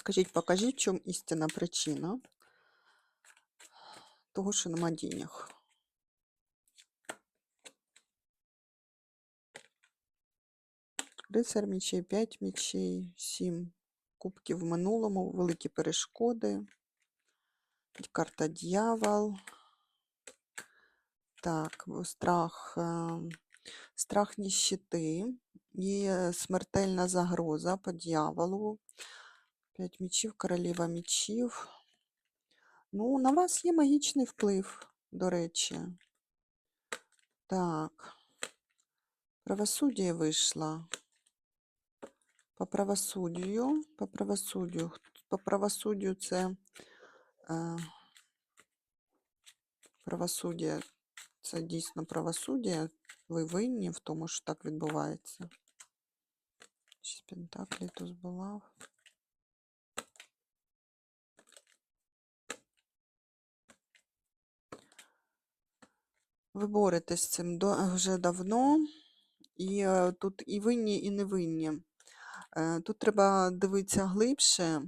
Скажіть, покажіть, в чому істинна причина того, що нема денег. Рицар мечей, 5 мечей, 7 кубків в минулому, великі перешкоди. Карта дьявол. Так, страх, е, страх ніщити. Є смертельна загроза по дьяволу. П'ять мечів, королева мечів. Ну, на вас є магічний вплив, до речі. Так. Правосуддя вийшло. По правосуддю, по правосуддю. По правосуддю це е, правосуддя, це дійсно правосуддя. Ви винні в тому, що так відбувається. Шість пентаклів туз Ви боретесь з цим вже давно, і е, тут і винні, і невинні. Е, Тут треба дивитися глибше.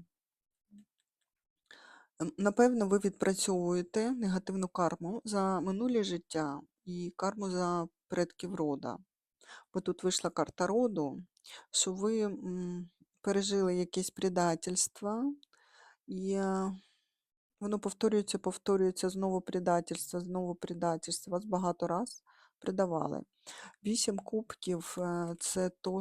Напевно, ви відпрацьовуєте негативну карму за минулі життя і карму за предків рода. Бо тут вийшла карта роду, що ви пережили якесь предательство, і е, воно повторюється, повторюється, знову предательство, знову предательство. Вас багато раз предавали. Вісім кубків е, це то,